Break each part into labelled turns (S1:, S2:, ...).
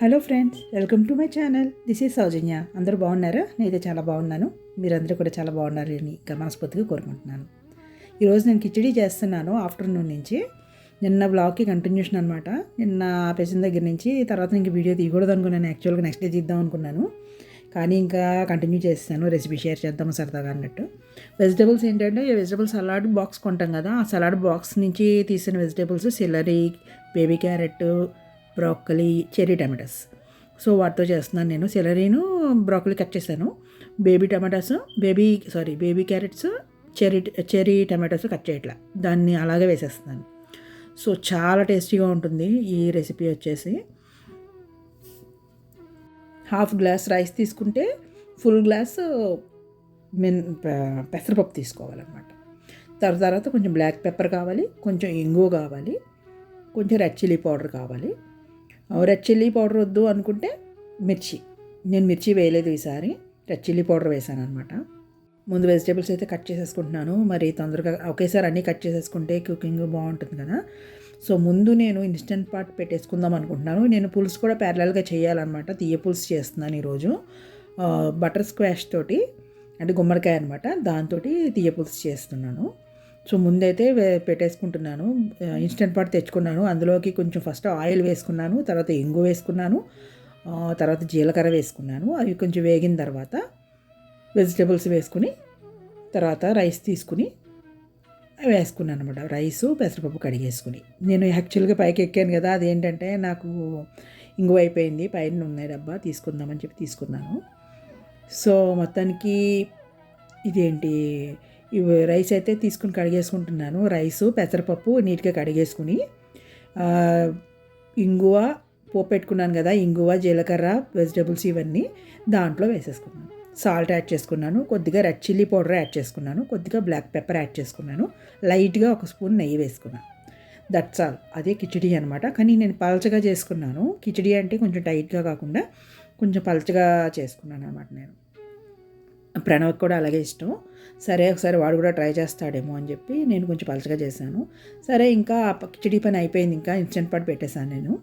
S1: Hello friends welcome to my channel. This is Soujanya. అందరూ బాగున్నారా? నేనైతే చాలా బాగున్నాను. మీరందరూ కూడా చాలా బాగున్నారు అని మనస్ఫూర్తిగా కోరుకుంటున్నాను. ఈరోజు నేను కిచడీ చేస్తున్నాను ఆఫ్టర్నూన్ నుంచి. నిన్న బ్లాగ్కి కంటిన్యూషన్ అనమాట నిన్న ఆపేసిన దగ్గర నుంచి తర్వాత ఇంక వీడియో తీయకూడదు అనుకున్నాను. యాక్చువల్గా నెక్స్ట్ డే తీద్దాం అనుకున్నాను. కానీ ఇంకా కంటిన్యూ చేస్తాను రెసిపీ షేర్ చేద్దాము సరదాగా అన్నట్టు. వెజిటేబుల్స్ ఏంటంటే వెజిటేబుల్ సలాడ్ బాక్స్ కొంటాం కదా. ఆ సలాడ్ బాక్స్ నుంచి తీసిన vegetables celery baby carrot broccoli cherry tomatoes. So వాటితో చేస్తున్నాను నేను. సెలరీను బ్రాకలీ కట్ చేశాను. Baby tomatoes baby sorry baby carrots cherry cherry tomatoes cut చేయట్లా. దాన్ని అలాగే వేసేస్తున్నాను. సో చాలా టేస్టీగా ఉంటుంది ఈ రెసిపీ వచ్చేసి. హాఫ్ గ్లాస్ రైస్ తీసుకుంటే ఫుల్ గ్లాస్ మెన్ పె- పెసరపప్పు తీసుకోవాలన్నమాట. తర్వాత తర్వాత కొంచెం బ్లాక్ పెప్పర్ కావాలి కొంచెం ఇంగువ కావాలి కొంచెం రెడ్ చిల్లీ పౌడర్ కావాలి. రెడ్ చిల్లీ పౌడర్ వద్దు అనుకుంటే మిర్చి. నేను మిర్చి వేయలేదు ఈసారి. రెడ్ చిల్లీ పౌడర్ వేసాను అనమాట ముందు వెజిటేబుల్స్ అయితే కట్ చేసేసుకుంటున్నాను. మరి తొందరగా ఒకేసారి అన్నీ కట్ చేసేసుకుంటే కుకింగ్ బాగుంటుంది కదా. సో ముందు నేను ఇన్స్టెంట్ పార్ట్ పెట్టేసుకుందాం అనుకుంటున్నాను. నేను పులుసు కూడా ప్యారలల్గా చేయాలన్నమాట. తీయ పులుసు చేస్తున్నాను ఈరోజు. బటర్ స్క్వాష్ తోటి అంటే గుమ్మడికాయ అనమాట దాంతో తీయ పులుసు చేస్తున్నాను. సో ముందైతే పెట్టేసుకుంటున్నాను. ఇన్స్టెంట్ పాట్ తెచ్చుకున్నాను. అందులోకి కొంచెం ఫస్ట్ ఆయిల్ వేసుకున్నాను తర్వాత ఇంగు వేసుకున్నాను తర్వాత జీలకర్ర వేసుకున్నాను. అవి కొంచెం వేగిన తర్వాత వెజిటేబుల్స్ వేసుకుని తర్వాత రైస్ తీసుకుని వేసుకున్నాను అనమాట రైసు పెసరపప్పు కడిగేసుకుని. నేను యాక్చువల్గా పైకి ఎక్కాను కదా అదేంటంటే నాకు ఇంగువ అయిపోయింది పైన ఉన్నాయి డబ్బా తీసుకుందామని చెప్పి తీసుకున్నాను. సో మొత్తానికి ఇదేంటి? ఇవి రైస్ అయితే తీసుకుని కడిగేసుకుంటున్నాను. రైసు పెసరపప్పు నీట్గా కడిగేసుకుని. ఇంగువ పోపు పెట్టుకున్నాను కదా ఇంగువ జీలకర్ర వెజిటబుల్స్ ఇవన్నీ దాంట్లో వేసేసుకున్నాను. సాల్ట్ యాడ్ చేసుకున్నాను కొద్దిగా రెడ్ చిల్లీ పౌడర్ యాడ్ చేసుకున్నాను కొద్దిగా బ్లాక్ పెప్పర్ యాడ్ చేసుకున్నాను లైట్గా ఒక స్పూన్ నెయ్యి వేసుకున్నాను దట్స్ ఆల్ అదే కిచడీ అనమాట కానీ నేను పలచగా చేసుకున్నాను. కిచడీ అంటే కొంచెం టైట్గా కాకుండా కొంచెం పలచగా చేసుకున్నాను అనమాట నేను. ప్రణవ్కి కూడా అలాగే ఇష్టం. సరే ఒకసారి వాడు కూడా ట్రై చేస్తాడేమో అని చెప్పి నేను కొంచెం పలచగా చేశాను. సరే ఇంకా ప- కిచడీ పని అయిపోయింది. ఇంకా ఇన్స్టెంట్ పాటు పెట్టేశాను నేను.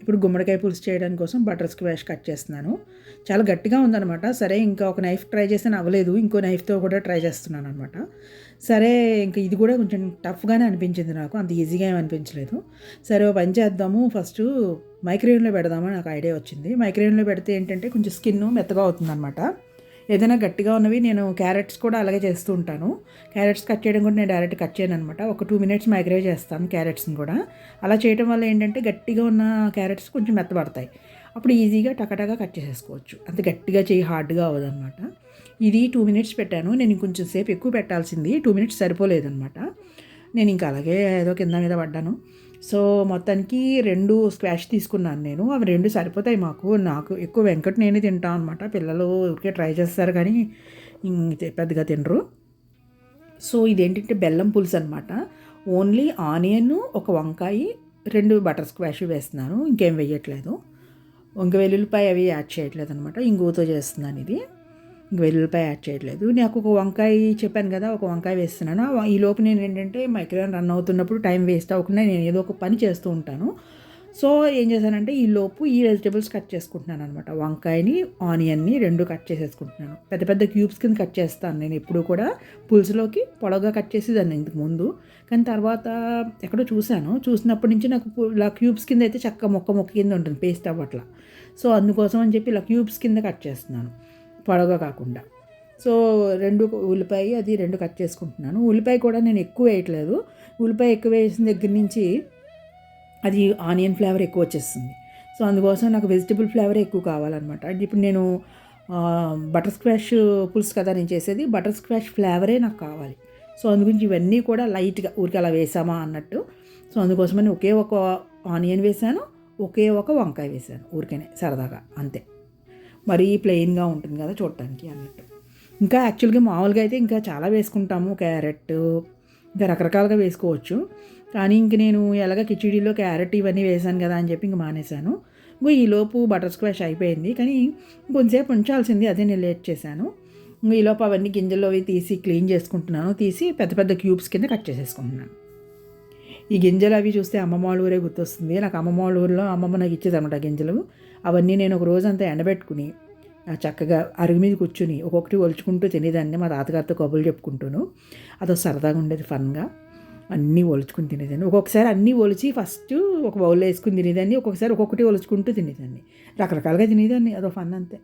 S1: ఇప్పుడు గుమ్మడికాయ పులుసు చేయడానికి కోసం బటర్ స్క్వాష్ కట్ చేస్తున్నాను. చాలా గట్టిగా ఉందన్నమాట. సరే ఇంకా ఒక నైఫ్ ట్రై చేసాను అవ్వలేదు ఇంకో నైఫ్తో కూడా ట్రై చేస్తున్నాను అనమాట సరే ఇంకా ఇది కూడా కొంచెం టఫ్గానే అనిపించింది నాకు. అంత ఈజీగా ఏమి అనిపించలేదు. సరే పని చేద్దాము. ఫస్ట్ మైక్రోవేవ్లో పెడదామని నాకు ఐడియా వచ్చింది. మైక్రోవేవ్లో పెడితే ఏంటంటే కొంచెం స్కిన్ మెత్తగా అవుతుందన్నమాట. ఏదైనా గట్టిగా ఉన్నవి నేను క్యారెట్స్ కూడా అలాగే చేస్తూ ఉంటాను. క్యారెట్స్ కట్ చేయడం కూడా నేను డైరెక్ట్ కట్ చేయను అనమాట ఒక టూ మినిట్స్ మైగ్రేట్ చేస్తాను క్యారెట్స్ని కూడా. అలా చేయడం వల్ల ఏంటంటే గట్టిగా ఉన్న క్యారెట్స్ కొంచెం మెత్తబడతాయి. అప్పుడు ఈజీగా టకటగా కట్ చేసేసుకోవచ్చు. అంత గట్టిగా చేయి హార్డ్గా అవ్వదన్నమాట. ఇది టూ మినిట్స్ పెట్టాను. నేను ఇంకొంచెం సేపు ఎక్కువ పెట్టాల్సింది టూ మినిట్స్ సరిపోలేదన్నమాట. నేను ఇంకా అలాగే ఏదో కింద మీద పడ్డాను. సో మొత్తానికి రెండు స్క్వాష్ తీసుకున్నాను నేను. అవి రెండు సరిపోతాయి మాకు. నాకు ఎక్కువ వెంకట నేనే తింటాను అనమాట పిల్లలు ఊరికే ట్రై చేస్తారు కానీ పెద్దగా తినరు. సో ఇదేంటంటే బెల్లం పులుసు అనమాట ఓన్లీ ఆనియన్ ఒక వంకాయ రెండు బటర్ స్క్వాష్ వేస్తున్నాను. ఇంకేం వేయట్లేదు ఇంక వెల్లుల్లిపాయ అవి యాడ్ చేయట్లేదు అనమాట ఇంగువతో చేస్తున్నాను ఇది. ఇంక వెల్లుల్లిపాయ యాడ్ చేయట్లేదు. నాకు ఒక వంకాయ చెప్పాను కదా ఒక వంకాయ వేస్తున్నాను. ఈ లోపు నేను ఏంటంటే మైక్రోవేవ్ రన్ అవుతున్నప్పుడు టైం వేస్ట్ అవ్వకుండా నేను ఏదో ఒక పని చేస్తూ ఉంటాను. సో ఏం చేశానంటే ఈ లోపు ఈ వెజిటేబుల్స్ కట్ చేసుకుంటున్నాను అనమాట వంకాయని ఆనియన్ని రెండు కట్ చేసేసుకుంటున్నాను. పెద్ద పెద్ద క్యూబ్స్ కింద కట్ చేస్తాను నేను ఎప్పుడు కూడా. పులుసులోకి పొడవుగా కట్ చేసేదాన్ని ఇంతకు ముందు. కానీ తర్వాత ఎక్కడో చూశాను. చూసినప్పటి నుంచి నాకు ఇలా క్యూబ్స్ కింద అయితే చక్క మొక్క మొక్క కింద ఉంటుంది పేస్ట్ అవ్వట్లా. సో అందుకోసం అని చెప్పి ఇలా క్యూబ్స్ కింద కట్ చేస్తున్నాను. పొడవుగా కాకుండా. సో రెండు ఉల్లిపాయ అది రెండు కట్ చేసుకుంటున్నాను. ఉల్లిపాయ కూడా నేను ఎక్కువ వేయట్లేదు. ఉల్లిపాయ ఎక్కువ వేసిన దగ్గర నుంచి అది ఆనియన్ ఫ్లేవర్ ఎక్కువ వచ్చేస్తుంది. సో అందుకోసం నాకు వెజిటబుల్ ఫ్లేవర్ ఎక్కువ కావాలన్నమాట. అంటే ఇప్పుడు నేను బటర్ స్క్వాష్ పులుసు కదా నేను చేసేది బటర్ స్క్వాష్ ఫ్లేవరే నాకు కావాలి. సో అందుగురించి ఇవన్నీ కూడా లైట్గా ఊరికి అలా వేసామా అన్నట్టు. సో అందుకోసమని ఒకే ఒక ఆనియన్ వేసాను ఒకే ఒక వంకాయ వేసాను ఊరికనే సరదాగా అంతే. మరీ ప్లెయిన్గా ఉంటుంది కదా చూడటానికి అన్నట్టు. ఇంకా యాక్చువల్గా మామూలుగా అయితే ఇంకా చాలా వేసుకుంటాము క్యారెట్. ఇంకా రకరకాలుగా వేసుకోవచ్చు. కానీ ఇంక నేను ఎలాగ కిచిడీలో క్యారెట్ ఇవన్నీ వేసాను కదా అని చెప్పి ఇంక మానేశాను. ఇంకో ఈలోపు బటర్ స్క్వాష్ అయిపోయింది. కానీ కొంతసేపు ఉంచాల్సింది అదే నేను లేట్ చేశాను. ఇంక ఈలోపు అవన్నీ గింజల్లో అవి తీసి క్లీన్ చేసుకుంటున్నాను. తీసి పెద్ద పెద్ద క్యూబ్స్ కింద కట్ చేసేసుకుంటున్నాను. ఈ గింజలు అవి చూస్తే అమ్మమ్మ వాళ్ళ ఊరే గుర్తొస్తుంది. నాకు అమ్మమ్మ వాళ్ళ ఊరిలో అమ్మమ్మ నాకు ఇచ్చేది అనమాట గింజలు. అవన్నీ నేను ఒక రోజంతా ఎండబెట్టుకుని చక్కగా అరుగు మీద కూర్చుని ఒక్కొక్కటి ఒలుచుకుంటూ తినేదాన్ని మా తాతగారితో కబుర్లు చెప్పుకుంటూను. అదో సరదాగా ఉండేది ఫన్గా. అన్నీ ఒలుచుకుని తినేదాన్ని. ఒక్కొక్కసారి అన్నీ ఒలిచి ఫస్ట్ ఒక బౌల్లో వేసుకుని తినేదాన్ని ఒక్కొక్కసారి ఒక్కొక్కటి ఒలుచుకుంటూ తినేదాన్ని. రకరకాలుగా తినేదాన్ని అదో ఫన్ అంతే.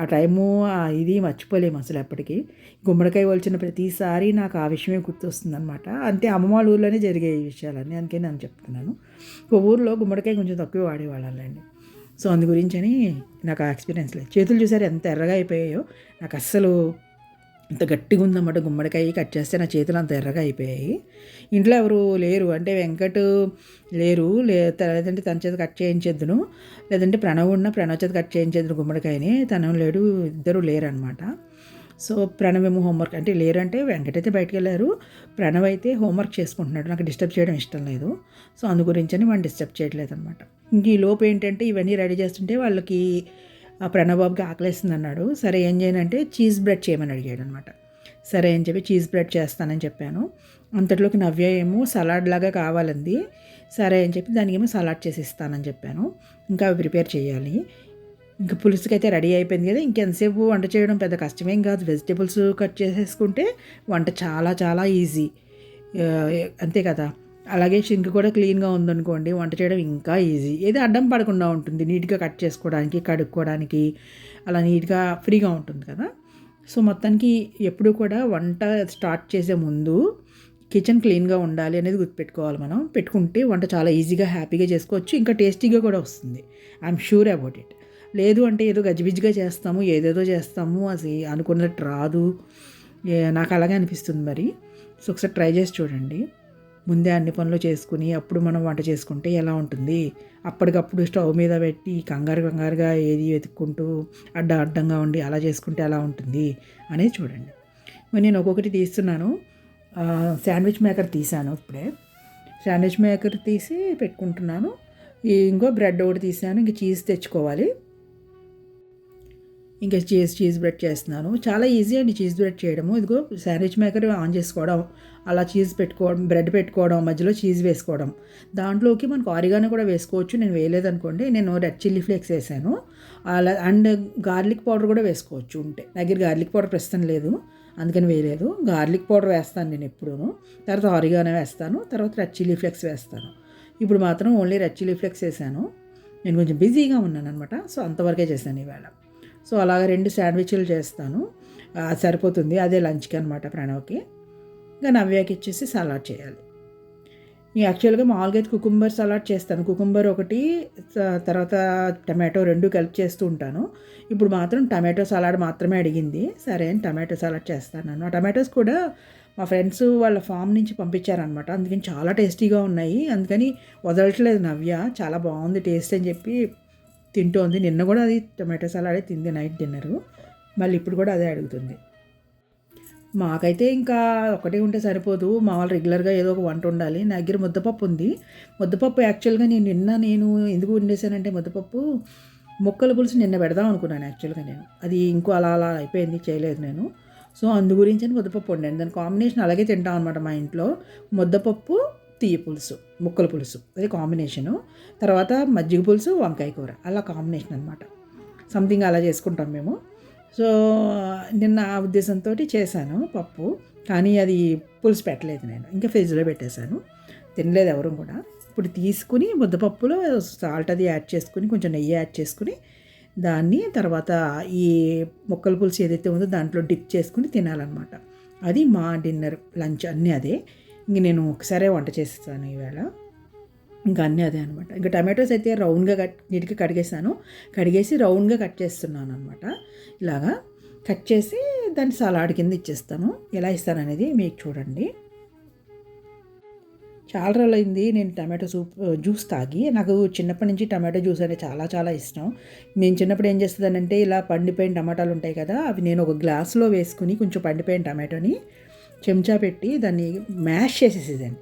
S1: ఆ టైము ఇది మర్చిపోలేము అసలు ఎప్పటికీ. గుమ్మడికాయ ఒలిచిన ప్రతిసారి నాకు ఆ విషయమే గుర్తొస్తుంది అనమాట అంతే అమ్మవాళ్ళ వాళ్ళ ఊర్లోనే జరిగే ఈ విషయాలన్నీ అందుకే నేను చెప్తున్నాను. ఒక ఊర్లో గుమ్మడికాయ కొంచెం తక్కువ వాడేవాళ్ళండి. సో అందు గురించని నాకు ఆ ఎక్స్పీరియన్స్ లేదు. చేతులు చూసారు ఎంత ఎర్రగా అయిపోయాయో? నాకు అస్సలు అంత గట్టిగా ఉందన్నమాట. గుమ్మడికాయ కట్ చేస్తే నా చేతులు అంత ఎర్రగా అయిపోయాయి. ఇంట్లో ఎవరు లేరు. అంటే వెంకట్ లేరు. లే లేదంటే తన చేత కట్ చేయించేద్దును. లేదంటే ప్రణవ్ ఉన్న ప్రణవ్ చేత కట్ చేయించేద్దును గుమ్మడికాయని. తను లేడు ఇద్దరు లేరు అనమాట సో ప్రణవ్ ఏమో హోంవర్క్ అంటే లేరంటే వెంకట అయితే బయటకు వెళ్ళారు. ప్రణవ్ అయితే హోంవర్క్ చేసుకుంటున్నాడు. నాకు డిస్టర్బ్ చేయడం ఇష్టం లేదు. సో అందు గురించి వాడిని డిస్టర్బ్ చేయట్లేదు అనమాట ఇంక ఈ లోపు ఏంటంటే ఇవన్నీ రెడీ చేస్తుంటే వాళ్ళకి ఆ ప్రణబాబుకి ఆకలేస్తుంది అన్నాడు. సరే ఏం చేయనంటే చీజ్ బ్రెడ్ చేయమని అడిగాడు అనమాట సరే అని చెప్పి చీజ్ బ్రెడ్ చేస్తానని చెప్పాను. అంతట్లోకి నవ్య ఏమో సలాడ్ లాగా కావాలంది. సరే అని చెప్పి దానికి ఏమో సలాడ్ చేసి ఇస్తానని చెప్పాను. ఇంకా అవి ప్రిపేర్ చేయాలి. ఇంకా పులుసుకి అయితే రెడీ అయిపోయింది కదా. ఇంకెంతసేపు వంట చేయడం పెద్ద కష్టమేం కాదు. వెజిటేబుల్స్ కట్ చేసేసుకుంటే వంట చాలా చాలా ఈజీ. అంతే కదా. అలాగే షింక్ కూడా క్లీన్గా ఉందనుకోండి వంట చేయడం ఇంకా ఈజీ. ఏదో అడ్డం పడకుండా ఉంటుంది. నీట్గా కట్ చేసుకోవడానికి కడుక్కోవడానికి అలా నీట్గా ఫ్రీగా ఉంటుంది కదా. సో మొత్తానికి ఎప్పుడు కూడా వంట స్టార్ట్ చేసే ముందు కిచెన్ క్లీన్గా ఉండాలి అనేది గుర్తుపెట్టుకోవాలి మనం. పెట్టుకుంటే వంట చాలా ఈజీగా హ్యాపీగా చేసుకోవచ్చు. ఇంకా టేస్టీగా కూడా వస్తుంది. I'm sure about it. లేదు అంటే ఏదో గజిబిజిగా చేస్తాము ఏదేదో చేస్తాము అది అనుకున్నట్టు రాదు. నాకు అలాగే అనిపిస్తుంది మరి. సో ఒకసారి ట్రై చేసి చూడండి. ముందే అన్ని పనులు చేసుకుని అప్పుడు మనం వంట చేసుకుంటే ఎలా ఉంటుంది? అప్పటికప్పుడు స్టవ్ మీద పెట్టి కంగారు కంగారుగా ఏది వెతుక్కుంటూ అడ్డ అడ్డంగా ఉండి అలా చేసుకుంటే ఎలా ఉంటుంది అనేది చూడండి. మరి నేను ఒక్కొక్కటి తీస్తున్నాను. శాండ్విచ్ మేకర్ తీసాను ఇప్పుడే. శాండ్విచ్ మేకర్ తీసి పెట్టుకుంటున్నాను. ఇంకో బ్రెడ్ ఒకటి తీసాను ఇంక చీజ్ తెచ్చుకోవాలి. ఇంకా చీజ్ చీజ్ బ్రెడ్ చేస్తున్నాను. చాలా ఈజీ అండి చీజ్ బ్రెడ్ చేయడము. ఇదిగో శాండ్విచ్ మేకర్ ఆన్ చేసుకోవడం అలా చీజ్ పెట్టుకోవడం బ్రెడ్ పెట్టుకోవడం మధ్యలో చీజ్ వేసుకోవడం. దాంట్లోకి మనకు ఆరిగానే కూడా వేసుకోవచ్చు. నేను వేయలేదనుకోండి నేను రెడ్ చిల్లీ ఫ్లేక్స్ వేసాను. అలా అండ్ గార్లిక్ పౌడర్ కూడా వేసుకోవచ్చు ఉంటే. దగ్గర గార్లిక్ పౌడర్ ప్రస్తుతం లేదు అందుకని వేయలేదు. గార్లిక్ పౌడర్ వేస్తాను నేను ఎప్పుడూ తర్వాత ఆరిగానే వేస్తాను తర్వాత రెడ్ చిల్లీ ఫ్లేక్స్ వేస్తాను. ఇప్పుడు మాత్రం ఓన్లీ రెడ్ చిల్లీ ఫ్లేక్స్ వేసాను. నేను కొంచెం బిజీగా ఉన్నాను అనమాట సో అంతవరకే చేశాను ఈవేళ. సో అలాగ రెండు శాండ్విచ్లు చేస్తాను. సరిపోతుంది. అదే లంచ్కి అనమాట ప్రణవ్కి. ఇంకా నవ్యాకి ఇచ్చేసి సలాడ్ చేయాలి. యాక్చువల్గా మామూలుగా అయితే కుకుంబర్ సలాడ్ చేస్తాను. కుకుంబర్ ఒకటి తర్వాత టమాటో రెండు కలిపి చేస్తూ ఉంటాను. ఇప్పుడు మాత్రం టమాటో సలాడ్ మాత్రమే అడిగింది. సరే అని టమాటో సలాడ్ చేస్తాను ఆ టమాటోస్ కూడా మా ఫ్రెండ్స్ వాళ్ళ ఫామ్ నుంచి పంపించారనమాట అందుకని చాలా టేస్టీగా ఉన్నాయి. అందుకని వదలట్లేదు నవ్య. చాలా బాగుంది టేస్ట్ అని చెప్పి తింటోంది. నిన్న కూడా అది టమాటో సలాడే తింది నైట్ డిన్నరు. మళ్ళీ ఇప్పుడు కూడా అదే అడుగుతుంది. మాకైతే ఇంకా ఒకటే ఉంటే సరిపోదు. మా వాళ్ళు రెగ్యులర్గా ఏదో ఒక వంట ఉండాలి. నా దగ్గర ముద్దపప్పు ఉంది. ముద్దపప్పు యాక్చువల్గా నేను నిన్న నేను ఎందుకు వండేసానంటే ముద్దపప్పు ముక్కల పులుసు నిన్న పెడదాం అనుకున్నాను యాక్చువల్గా నేను. అది ఇంకో అలా అలా అయిపోయింది చేయలేదు నేను. సో అందు గురించి ముద్దపప్పు వండాను. దాని కాంబినేషన్ అలాగే తింటాం అనమాట మా ఇంట్లో. ముద్దపప్పు తీయ పులుసు ముక్కల పులుసు. అది కాంబినేషను తర్వాత మజ్జిగ పులుసు వంకాయ కూర. అలా కాంబినేషన్ అనమాట సంథింగ్ అలా చేసుకుంటాం మేము. సో నిన్న ఆ ఉద్దేశంతో చేశాను పప్పు. కానీ అది పులుసు పెట్టలేదు నేను. ఇంకా ఫ్రిడ్జ్లో పెట్టేశాను. తినలేదు ఎవరు కూడా. ఇప్పుడు తీసుకుని ముద్దపప్పులో సాల్ట్ అది యాడ్ చేసుకుని కొంచెం నెయ్యి యాడ్ చేసుకుని దాన్ని తర్వాత ఈ మొక్కల పులుసు ఏదైతే ఉందో దాంట్లో డిప్ చేసుకుని తినాలన్నమాట. అది మా డిన్నర్ లంచ్ అన్నీ అదే. ఇంక నేను ఒకసారే వంట చేస్తాను ఈవేళ. ఇంకా అన్నీ అదే అనమాట ఇంకా టమాటోస్ అయితే రౌండ్గా కట్ నీటికి కడిగేసాను. కడిగేసి రౌండ్గా కట్ చేస్తున్నాను అనమాట ఇలాగా కట్ చేసి దాన్ని సలాడ్ కింద ఇచ్చేస్తాను. ఎలా ఇస్తాను అనేది మీకు చూడండి. చాలా రోజులు అయింది నేను టమాటో సూప్ జ్యూస్ తాగి. నాకు చిన్నప్పటి నుంచి టమాటో జ్యూస్ అంటే చాలా చాలా ఇష్టం. నేను చిన్నప్పుడు ఏం చేస్తుందనంటే ఇలా పండిపోయిన టమాటాలు ఉంటాయి కదా అవి నేను ఒక గ్లాస్లో వేసుకుని కొంచెం పండిపోయిన టమాటోని చెంచా పెట్టి దాన్ని మ్యాష్ చేసేసేదాన్ని.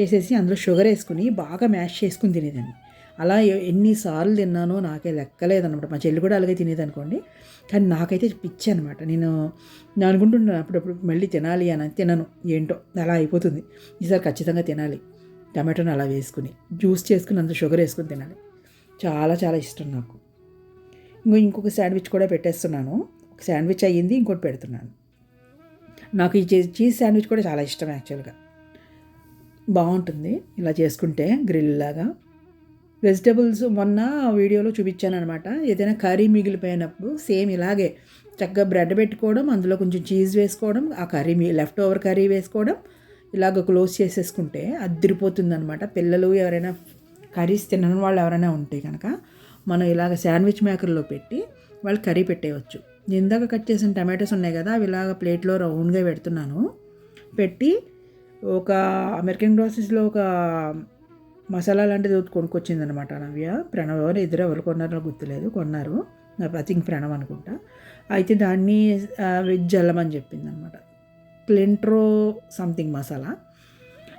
S1: చేసేసి అందులో షుగర్ వేసుకుని బాగా మ్యాష్ చేసుకుని తినేదాన్ని. అలా ఎన్నిసార్లు తిన్నానో నాకే లెక్కలేదనమాట మా చెల్లి కూడా అలాగే తినేది అనుకోండి కానీ నాకైతే పిచ్చి అనమాట నేను నేను అనుకుంటున్నాను అప్పుడప్పుడు మళ్ళీ తినాలి అని తినను. ఏంటో అలా అయిపోతుంది. ఈసారి ఖచ్చితంగా తినాలి. టమాటోని అలా వేసుకుని జ్యూస్ చేసుకుని అంత షుగర్ వేసుకుని తినాలి. చాలా చాలా ఇష్టం నాకు. ఇంకో ఇంకొక శాండ్విచ్ కూడా పెట్టేస్తున్నాను. ఒక శాండ్విచ్ అయ్యింది ఇంకోటి పెడుతున్నాను. నాకు ఈ చీజ్ శాండ్విచ్ కూడా చాలా ఇష్టం యాక్చువల్గా. బాగుంటుంది ఇలా చేసుకుంటే గ్రిల్ లాగా. వెజిటబుల్స్ మొన్న వీడియోలో చూపించాను అనమాట ఏదైనా కర్రీ మిగిలిపోయినప్పుడు సేమ్ ఇలాగే చక్కగా బ్రెడ్ పెట్టుకోవడం అందులో కొంచెం చీజ్ వేసుకోవడం ఆ కర్రీ మీ లెఫ్ట్ ఓవర్ కర్రీ వేసుకోవడం ఇలాగ క్లోజ్ చేసేసుకుంటే అదిరిపోతుంది అనమాట పిల్లలు ఎవరైనా కర్రీస్ తినని వాళ్ళు ఎవరైనా ఉంటే కనుక మనం ఇలాగ శాండ్విచ్ మేకర్లో పెట్టి వాళ్ళు కర్రీ పెట్టేయచ్చు. ఇందాక కట్ చేసిన టమాటోస్ ఉన్నాయి కదా అవి ఇలాగ ప్లేట్లో రౌండ్గా పెడుతున్నాను. పెట్టి ఒక అమెరికన్ గ్రాసెస్లో ఒక మసాలా లాంటిది కొనుక్కొచ్చింది అనమాట నవ్య. ప్రణవ్ ఎవరు? ఇద్దరు ఎవరు కొన్నారో గుర్తులేదు. కొన్నారు. ఐ థింక్ ప్రణవ్ అనుకుంటా. అయితే దాన్ని వెజ్ అల్లం అని చెప్పింది అనమాట క్లింట్రో సంథింగ్ మసాలా.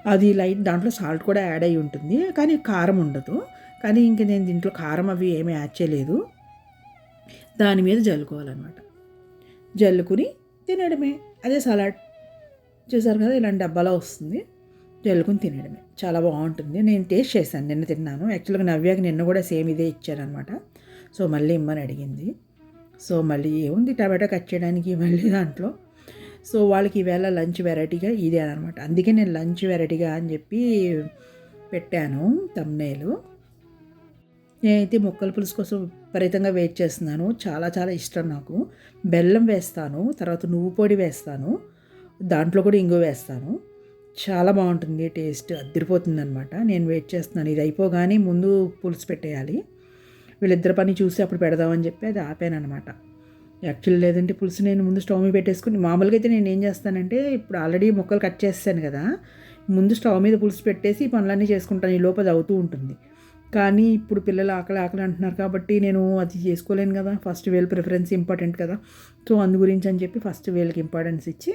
S1: అది లైట్ దాంట్లో సాల్ట్ కూడా యాడ్ అయి ఉంటుంది. కానీ కారం ఉండదు. కానీ ఇంక నేను దీంట్లో కారం అవి ఏమీ యాడ్ చేయలేదు. దాని మీద జల్లుకోవాలన్నమాట. జల్లుకుని తినడమే అదే సలాడ్. చూసారు కదా ఇలాంటి డబ్బాలో వస్తుంది. జల్లుకుని తినడమే చాలా బాగుంటుంది. నేను టేస్ట్ చేశాను. నిన్న తిన్నాను. యాక్చువల్గా నవ్యాకి నిన్న కూడా సేమ్ ఇదే ఇచ్చారనమాట సో మళ్ళీ ఇమ్మని అడిగింది. సో మళ్ళీ ఏముంది? టమాటా కట్ చేయడానికి మళ్ళీ దాంట్లో. సో వాళ్ళకి ఈవేళ లంచ్ వెరైటీగా ఇదే అనమాట అందుకే నేను లంచ్ వెరైటీగా అని చెప్పి పెట్టాను. తమ్నేలు. నేనైతే ముక్కల పులుసు కోసం విపరీతంగా వెయిట్ చేస్తున్నాను. చాలా చాలా ఇష్టం నాకు. బెల్లం వేస్తాను తర్వాత నువ్వు పొడి వేస్తాను దాంట్లో కూడా ఇంగు వేస్తాను. చాలా బాగుంటుంది టేస్ట్ అద్దరిపోతుంది అనమాట నేను వెయిట్ చేస్తున్నాను. ఇది అయిపోగానే ముందు పులుసు పెట్టేయాలి. వీళ్ళిద్దరి పని చూసి అప్పుడు పెడదామని చెప్పి అది ఆపాను అనమాట యాక్చువల్ లేదంటే పులుసు నేను ముందు స్టవ్ మీద పెట్టేసుకుని మామూలుగా అయితే నేను ఏం చేస్తానంటే ఇప్పుడు ఆల్రెడీ ముక్కలు కట్ చేస్తాను కదా ముందు స్టవ్ మీద పులుసు పెట్టేసి ఈ పనులన్నీ చేసుకుంటాను. ఈ లోపల అవుతూ ఉంటుంది. కానీ ఇప్పుడు పిల్లలు ఆకలి ఆకలి అంటున్నారు కాబట్టి నేను అది చేసుకోలేను కదా. ఫస్ట్ వేల్ ప్రిఫరెన్స్ ఇంపార్టెంట్ కదా. సో అందు గురించి అని చెప్పి ఫస్ట్ వేలకి ఇంపార్టెన్స్ ఇచ్చి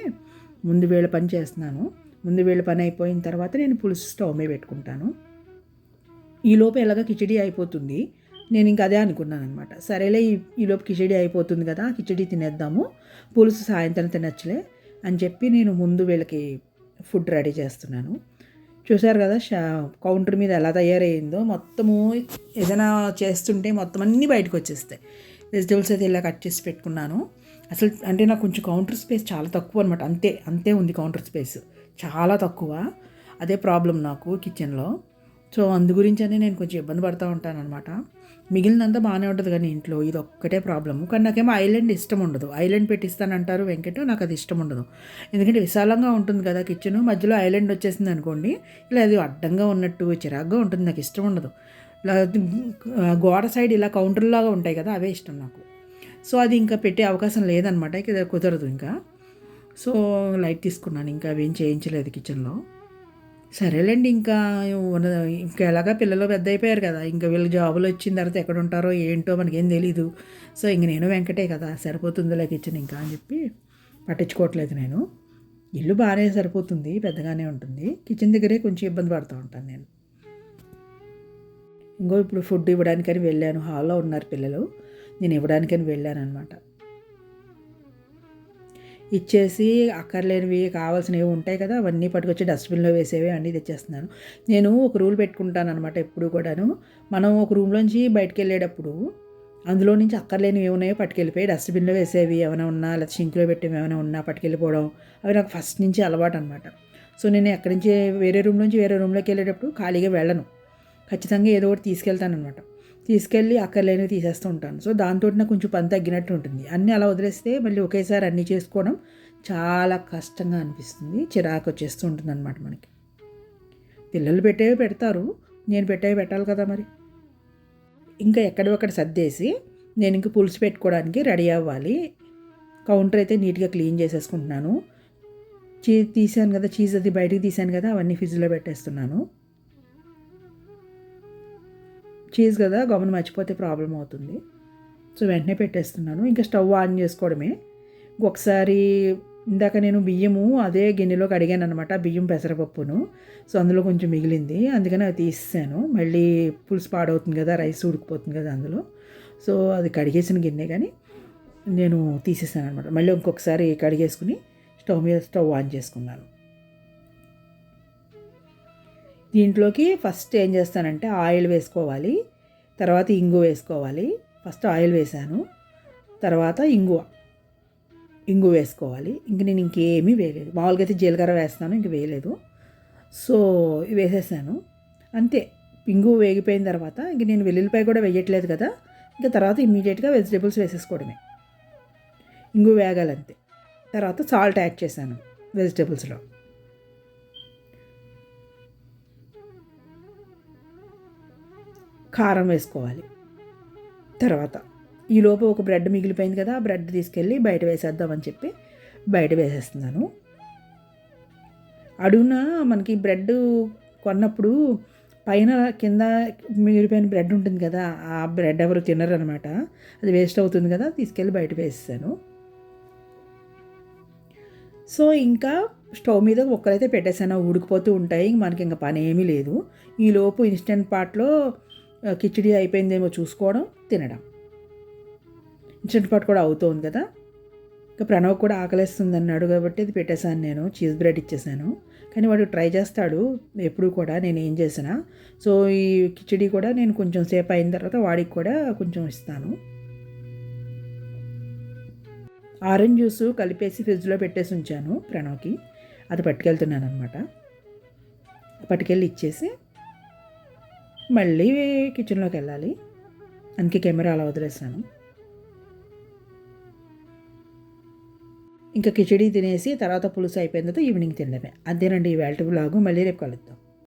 S1: ముందు వేళ పని చేస్తున్నాను. ముందు వేళ పని అయిపోయిన తర్వాత నేను పులుసు స్టవ్ మీద పెట్టుకుంటాను. ఈలోపు ఎలాగ కిచడీ అయిపోతుంది. నేను ఇంకా అదే అనుకున్నాను అనమాట సరేలే ఈ ఈలోపు కిచడీ అయిపోతుంది కదా కిచడీ తినేద్దాము. పులుసు సాయంత్రం తినచ్చులే అని చెప్పి నేను ముందు వీళ్ళకి ఫుడ్ రెడీ చేస్తున్నాను. చూశారు కదా షా కౌంటర్ మీద ఎలా తయారయ్యిందో మొత్తము ఏదైనా చేస్తుంటే మొత్తం అన్నీ బయటకు వచ్చేస్తాయి. వెజిటబుల్స్ అయితే ఇలా కట్ చేసి పెట్టుకున్నాను. అసలు అంటే నాకు కొంచెం కౌంటర్ స్పేస్ చాలా తక్కువ అనమాట అంతే అంతే ఉంది కౌంటర్ స్పేస్. చాలా తక్కువ. అదే ప్రాబ్లం నాకు కిచెన్లో. సో అందు గురించి అని నేను కొంచెం ఇబ్బంది పడుతూ ఉంటాను అనమాట మిగిలినంతా బాగానే ఉంటుంది కానీ ఇంట్లో ఇది ఒక్కటే ప్రాబ్లము కానీ నాకేమో ఐలాండ్ ఇష్టం ఉండదు. ఐలాండ్ పెట్టిస్తానంటారు వెంకట నాకు అది ఇష్టం ఉండదు. ఎందుకంటే విశాలంగా ఉంటుంది కదా కిచెన్ మధ్యలో ఐలాండ్ వచ్చేసింది అనుకోండి ఇలా అది అడ్డంగా ఉన్నట్టు చిరాగ్గా ఉంటుంది నాకు ఇష్టం ఉండదు. గోడ సైడ్ ఇలా కౌంటర్లాగా ఉంటాయి కదా అవే ఇష్టం నాకు. సో అది ఇంకా పెట్టే అవకాశం లేదనమాట ఇక కుదరదు ఇంకా. సో లైట్ తీసుకున్నాను ఇంకా అవేం చేయించలేదు కిచెన్లో సరేలేండి ఇంకా ఇంకా ఎలాగా పిల్లలు పెద్ద అయిపోయారు కదా ఇంకా వీళ్ళు జాబులు వచ్చిన తర్వాత ఎక్కడ ఉంటారో ఏంటో మనకేం తెలీదు. సో ఇంక నేను వెంకటే కదా సరిపోతుందిలే కిచెన్ ఇంకా అని చెప్పి పట్టించుకోవట్లేదు నేను. ఇల్లు బాగానే సరిపోతుంది పెద్దగానే ఉంటుంది. కిచెన్ దగ్గరే కొంచెం ఇబ్బంది పడుతూ ఉంటాను నేను. ఇంకో ఇప్పుడు ఫుడ్ ఇవ్వడానికని వెళ్ళాను హాల్లో ఉన్నారు పిల్లలు. నేను ఇవ్వడానికని వెళ్ళాను అనమాట ఇచ్చేసి అక్కర్లేనివి కావాల్సినవి ఉంటాయి కదా అవన్నీ పట్టుకొచ్చి డస్ట్బిన్లో వేసేవి అన్నీ తెచ్చేస్తున్నాను. నేను ఒక రూల్ పెట్టుకుంటాను అనమాట ఎప్పుడు కూడాను. మనం ఒక రూమ్లోంచి బయటకు వెళ్ళేటప్పుడు అందులో నుంచి అక్కర్లేనివి ఏమున్నాయో పట్టుకెళ్ళిపోయి డస్ట్బిన్లో వేసేవి ఏమైనా ఉన్నా లేదా సింక్లో పెట్టేవి ఏమైనా ఉన్నా పట్టుకెళ్ళిపోవడం అవి నాకు ఫస్ట్ నుంచి అలవాటు అనమాట సో నేను ఎక్కడి నుంచి వేరే రూమ్ నుంచి వేరే రూమ్లోకి వెళ్ళేటప్పుడు ఖాళీగా వెళ్ళను. ఖచ్చితంగా ఏదో ఒకటి తీసుకెళ్తాను అనమాట తీసుకెళ్ళి అక్కర్లేనివి తీసేస్తూ ఉంటాను. సో దాంతో నాకు కొంచెం పని తగ్గినట్టు ఉంటుంది. అన్నీ అలా వదిలేస్తే మళ్ళీ ఒకేసారి అన్నీ చేసుకోవడం చాలా కష్టంగా అనిపిస్తుంది. చిరాకు వచ్చేస్తూ ఉంటుంది అనమాట మనకి. పిల్లలు పెట్టేవి పెడతారు. నేను పెట్టేవి పెట్టాలి కదా మరి? ఇంకా ఎక్కడొక్కడ సర్దేసి నేను ఇంక పులుసు పెట్టుకోవడానికి రెడీ అవ్వాలి. కౌంటర్ అయితే నీట్గా క్లీన్ చేసేసుకుంటున్నాను. చీజ్ తీసాను కదా చీజ్ అది బయటికి తీసాను కదా అవన్నీ ఫ్రిడ్జ్లో పెట్టేస్తున్నాను. చీజ్ కదా గమని మర్చిపోతే ప్రాబ్లం అవుతుంది. సో వెంటనే పెట్టేస్తున్నాను. ఇంకా స్టవ్ ఆన్ చేసుకోవడమే. ఒకసారి ఇందాక నేను బియ్యము అదే గిన్నెలోకి అడిగాను అనమాట బియ్యం పెసరపప్పును. సో అందులో కొంచెం మిగిలింది. అందుకని అది తీసేసాను. మళ్ళీ పులుసు పాడవుతుంది కదా రైస్ ఉడికిపోతుంది కదా అందులో. సో అది కడిగేసిన గిన్నె కానీ నేను తీసేసాను అనమాట మళ్ళీ ఇంకొకసారి కడిగేసుకుని స్టవ్ మీద స్టవ్ ఆన్ చేసుకున్నాను. దీంట్లోకి ఫస్ట్ ఏం చేస్తానంటే ఆయిల్ వేసుకోవాలి తర్వాత ఇంగు వేసుకోవాలి. ఫస్ట్ ఆయిల్ వేసాను తర్వాత ఇంగువ. ఇంగు వేసుకోవాలి. ఇంక నేను ఇంకేమీ వేయలేదు. మామూలుగా అయితే జీలకర్ర వేస్తాను ఇంక వేయలేదు. సో వేసేసాను. అంతే. ఇంగు వేగిపోయిన తర్వాత ఇంక నేను వెల్లుల్లిపాయ కూడా వేయట్లేదు కదా ఇంకా తర్వాత ఇమ్మీడియట్గా వెజిటేబుల్స్ వేసేసుకోవడమే. ఇంగు వేగాలంతే. తర్వాత సాల్ట్ యాడ్ చేశాను వెజిటేబుల్స్లో. కారం వేసుకోవాలి. తర్వాత ఈలోపు ఒక బ్రెడ్ మిగిలిపోయింది కదా ఆ బ్రెడ్ తీసుకెళ్ళి బయట వేసేద్దామని చెప్పి బయట వేసేస్తున్నాను. అడుగున మనకి బ్రెడ్ కొన్నప్పుడు పైన కింద మిగిలిపోయిన బ్రెడ్ ఉంటుంది కదా ఆ బ్రెడ్ ఎవరు తినరు అనమాట అది వేస్ట్ అవుతుంది కదా తీసుకెళ్ళి బయట వేసేసాను. సో ఇంకా స్టవ్ మీద ఒక్కరైతే పెట్టేసాను ఉడికిపోతూ ఉంటాయి మనకి ఇంకా పని ఏమీ లేదు ఈలోపు ఇన్స్టెంట్ పాట్లో కిచిడి అయిపోయిందేమో చూసుకోవడం తినడం. చిన్నపాటు కూడా అవుతోంది కదా. ఇంకా ప్రణవ్ కూడా ఆకలిస్తుంది అన్నాడు కాబట్టి అది పెట్టేశాను నేను చీజ్ బ్రెడ్ ఇచ్చేసాను కానీ వాడు ట్రై చేస్తాడు ఎప్పుడు కూడా నేను ఏం చేసినా. సో ఈ కిచిడి కూడా నేను కొంచెం సేపు అయిన తర్వాత వాడికి కూడా కొంచెం ఇస్తాను. ఆరెంజ్ జ్యూస్ కలిపేసి ఫ్రిడ్జ్లో పెట్టేసి ఉంచాను ప్రణవ్కి. అది పట్టుకెళ్తున్నాను అనమాట పట్టుకెళ్ళి ఇచ్చేసి మళ్ళీ కిచెన్లోకి వెళ్ళాలి. అందుకే కెమెరా అలా వదిలేసాను. ఇంకా కిచడీ తినేసి తర్వాత పులుసు అయిపోయిన తర్వాత ఈవినింగ్ తినడమే. అదేనండి ఈ వేల్టి బ్లాగు మళ్ళీ రేపు కలుద్దాం.